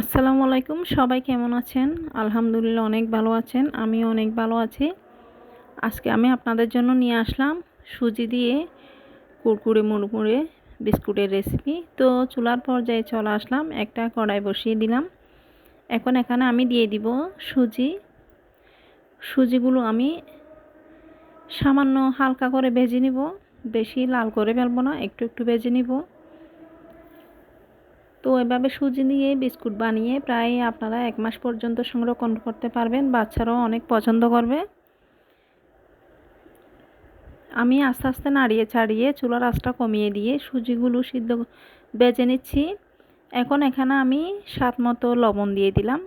আসসালামু আলাইকুম, সবাই কেমন আছেন? আলহামদুলিল্লাহ অনেক ভালো আছেন, আমিও অনেক ভালো আছি। আজকে আমি আপনাদের জন্য নিয়ে আসলাম সুজি দিয়ে কুরকুরে, মুড়মুড়ে বিস্কুটের রেসিপি তো চুলার পর্যায়ে চলে আসলাম, একটা কড়াই বসিয়ে দিলাম। এখন এখানে আমি দিয়ে দিব সুজি। সুজিগুলো আমি সামান্য হালকা করে ভেজে নিব, বেশি লাল করে ফেলব না, একটু একটু ভেজে নিব। তো এভাবে সুজি দিয়ে বিস্কুট বানিয়ে প্রায় আপনারা এক মাস পর্যন্ত সংরক্ষণ করতে পারবেন। বাচ্চারাও অনেক পছন্দ করবে। আমি আস্তে আস্তে নাড়িয়ে ছাড়িয়ে চুলার আঁচটা কমিয়ে দিয়ে সুজিগুলো সিদ্ধ বেজে নিচ্ছি। এখন এখানে আমি স্বাদ মতো লবণ দিয়ে দিলাম।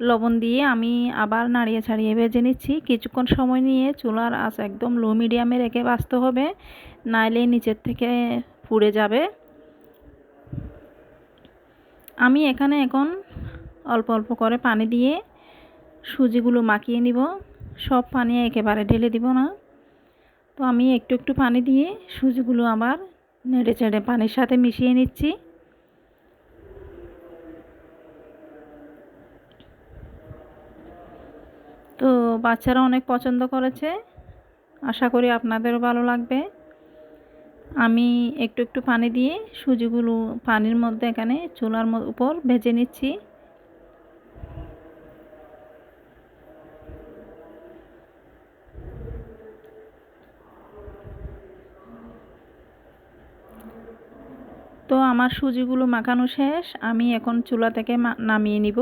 লবণ দিয়ে আমি আবার নাড়িয়ে ছাড়িয়ে ভেজে নিচ্ছি। কিছুক্ষণ সময় নিয়ে চুলার আঁচ একদম লো মিডিয়ামে রেখে বাঁচতে হবে। নাইলে নিচের থেকে পুড়ে যাবে। আমি এখানে এখন অল্প অল্প করে পানি দিয়ে সুজিগুলো মাখিয়ে নিব। সব পানি একেবারে ঢেলে দিব না। তো আমি একটু একটু পানি দিয়ে সুজিগুলো আবার নেড়ে চেড়ে পানির সাথে মিশিয়ে নিচ্ছি। তো বাচ্চারা অনেক পছন্দ করেছে। আশা করি আপনাদেরও ভালো লাগবে। আমি একটু একটু পানি দিয়ে সুজিগুলো পানির মধ্যে এখানে চুলার উপর ভেজে নিচ্ছি। তো আমার সুজিগুলো মাখানো শেষ, আমি এখন চুলা থেকে নামিয়ে নিব।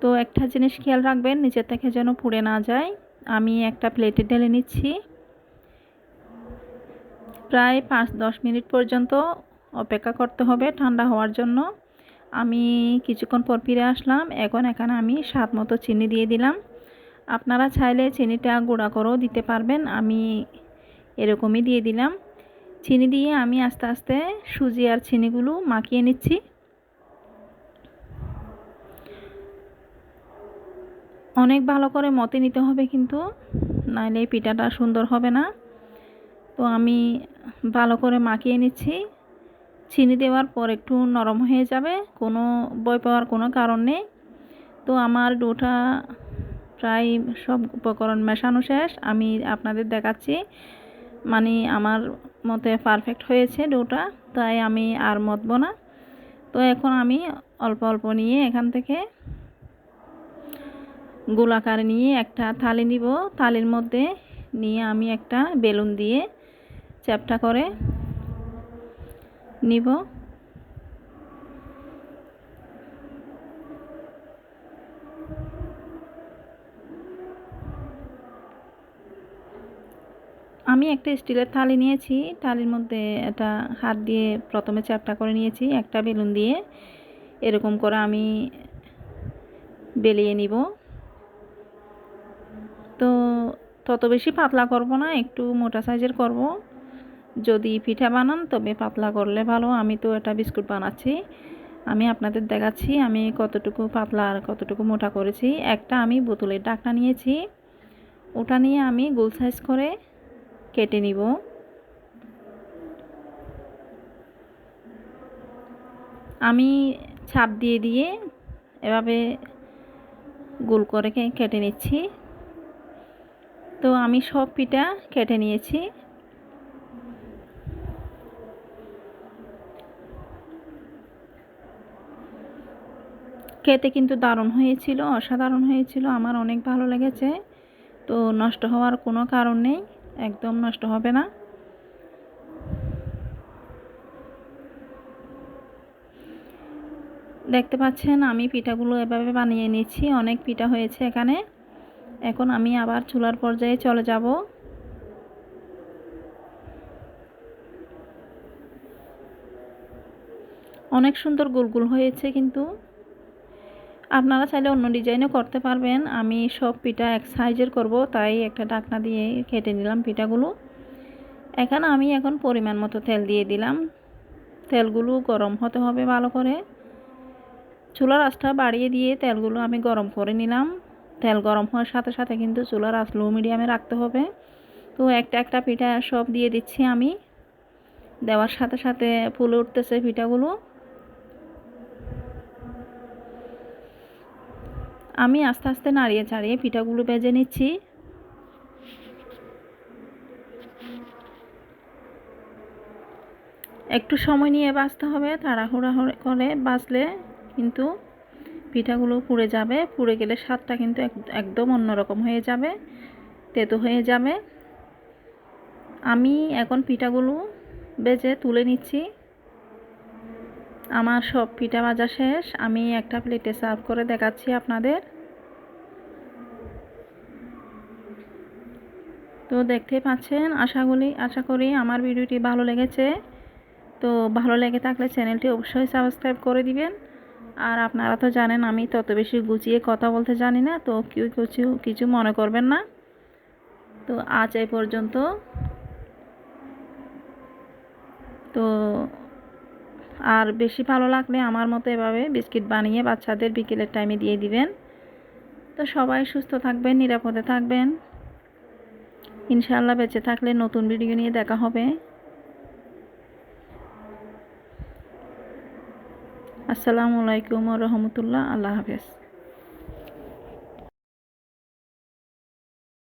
তো একটা জিনিস খেয়াল রাখবেন, নিচের থেকে যেন পুড়ে না যায়। আমি একটা প্লেটে ঢেলে নিচ্ছি। প্রায় পাঁচ, দশ মিনিট পর্যন্ত অপেক্ষা করতে হবে ঠান্ডা হওয়ার জন্য। আমি কিছুক্ষণ পর ফিরে আসলাম। এখন এখানে আমি স্বাদ মতো চিনি দিয়ে দিলাম। আপনারা চাইলে চিনিটা গুঁড়া করেও দিতে পারবেন। আমি এরকমই দিয়ে দিলাম। চিনি দিয়ে আমি আস্তে আস্তে সুজি আর চিনিগুলো মাখিয়ে নিচ্ছি। অনেক ভালো করে মতে নিতে হবে কিন্তু, নাইলে পিঠাটা সুন্দর হবে না। তো আমি ভালো করে মাখিয়ে নিচ্ছি। চিনি দেওয়ার পর একটু নরম হয়ে যাবে, কোনো বই পাওয়ার কোনো কারণ নেই। তো আমার ডোটা প্রায় সব উপকরণ মেশানো শেষ, আমি আপনাদের দেখাচ্ছি। মানে আমার মতে পারফেক্ট হয়েছে ডোটা, তাই আমি আর মতব না। তো এখন আমি অল্প অল্প নিয়ে এখান থেকে গোলাকার নিয়ে একটা থালি নিব। থালির মধ্যে নিয়ে আমি একটা বেলুন দিয়ে চ্যাপটা করে নিব। আমি একটা স্টিলের থালি নিয়েছি, থালির মধ্যে এটা হাত দিয়ে প্রথমে চ্যাপটা করে নিয়েছি, একটা বেলুন দিয়ে। এরকম করে আমি বেলিয়ে নিব। তো তত বেশি পাতলা করব না, একটু মোটা সাইজের করব। যদি পিঠা বানান, তবে পাতলা করলে ভালো। আমি তো এটা বিস্কুট বানাচ্ছি। আমি আপনাদের দেখাচ্ছি আমি কতটুকু পাতলা আর কতটুকু মোটা করেছি। একটা আমি বোতলের ডাকনা নিয়েছি। ওটা নিয়ে আমি গোল সাইজ করে কেটে নিব। আমি ছাপ দিয়ে দিয়ে এভাবে গোল করে কেটে নিচ্ছি। তো আমি সব পিঠা কেটে নিয়েছি। খেতে কিন্তু দারুণ হয়েছিল, অসাধারণ হয়েছিল, আমার অনেক ভালো লেগেছে। তো নষ্ট হওয়ার কোনো কারণ নেই, একদম নষ্ট হবে না। দেখতে পাচ্ছেন, আমি পিঠাগুলো এভাবে বানিয়ে নিচ্ছি, অনেক পিঠা হয়েছে এখানে। এখন আমি আবার চুলার পর্যায়ে চলে যাব। অনেক সুন্দর গোল গোল হয়েছে কিন্তু। আপনারা চাইলে অন্য ডিজাইনও করতে পারবেন। আমি সব পিঠা এক সাইজের করব, তাই একটা ডাকনা দিয়ে কেটে নিলাম পিঠাগুলো। এখানে আমি এখন পরিমাণ মতো তেল দিয়ে দিলাম। তেলগুলো গরম হতে হবে ভালো করে। চুলার আঁচটা বাড়িয়ে দিয়ে তেলগুলো আমি গরম করে নিলাম। তেল গরম হওয়ার সাথে সাথে কিন্তু চুলার আঁচ লো মিডিয়ামে রাখতে হবে। তো একটা একটা পিঠা সব দিয়ে দিচ্ছি আমি। দেওয়ার সাথে সাথে ফুলে উঠতেছে পিঠাগুলো। আমি আস্তে আস্তে নাড়িয়ে চাড়িয়ে পিঠাগুলো ভেজে নিচ্ছি। একটু সময় নিয়ে বাঁচতে হবে, তাড়াহুড়া করে বাঁচলে কিন্তু পিঠাগুলো পুড়ে যাবে। পুড়ে গেলে স্বাদটা কিন্তু এক- একদম অন্যরকম হয়ে যাবে, তেতো হয়ে যাবে। আমি এখন পিঠাগুলো বেজে তুলে নিচ্ছি। আমার সব পিঠা ভাজা শেষ। আমি একটা প্লেটে সার্ভ করে দেখাচ্ছি আপনাদের। তো দেখতে পাচ্ছেন, আশা করি আশা করি আমার ভিডিওটি ভালো লেগেছে। তো ভালো লেগে থাকলে চ্যানেলটি অবশ্যই সাবস্ক্রাইব করে দিবেন। আর আপনারা তো জানেন, আমি তত বেশি গুছিয়ে কথা বলতে জানি না, তো কেউ কিছু কিছু মনে করবেন না। তো আজ এই পর্যন্ত। তো আর বেশি ভালো লাগলে আমার মতো এভাবে বিস্কিট বানিয়ে বাচ্চাদের বিকেলের টাইমে দিয়ে দিবেন। তো সবাই সুস্থ থাকবেন, নিরাপদে থাকবেন। ইনশাল্লাহ বেঁচে থাকলে নতুন ভিডিও নিয়ে দেখা হবে। আসসালামু আলাইকুম রহমতুল্লাহ। আল্লাহ হাফেজ।